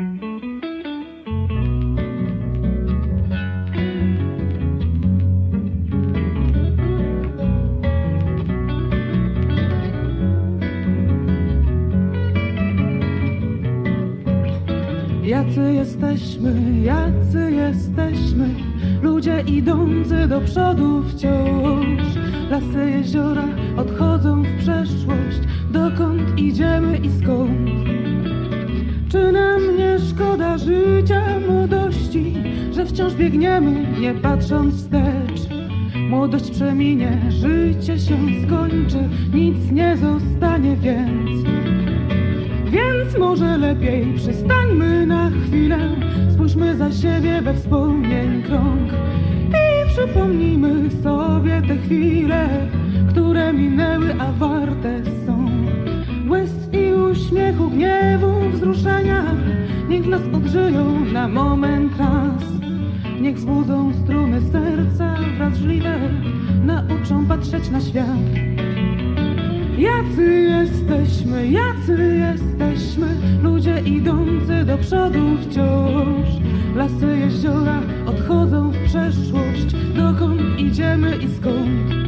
Jacy jesteśmy, jacy jesteśmy, ludzie idący do przodu wciąż. Lasy, jeziora odchodzą w przeszłość, dokąd idziemy i skąd. Czy nam nie szkoda życia, młodości, że wciąż biegniemy, nie patrząc wstecz? Młodość przeminie, życie się skończy, nic nie zostanie więc. Więc może lepiej przystańmy na chwilę, spójrzmy za siebie we wspomnień krąg i przypomnijmy sobie nas odżyją na moment raz. Niech wzbudzą struny serca wrażliwe, nauczą patrzeć na świat. Jacy jesteśmy, jacy jesteśmy, ludzie idący do przodu wciąż. Lasy, jeziora odchodzą w przeszłość, dokąd idziemy i skąd.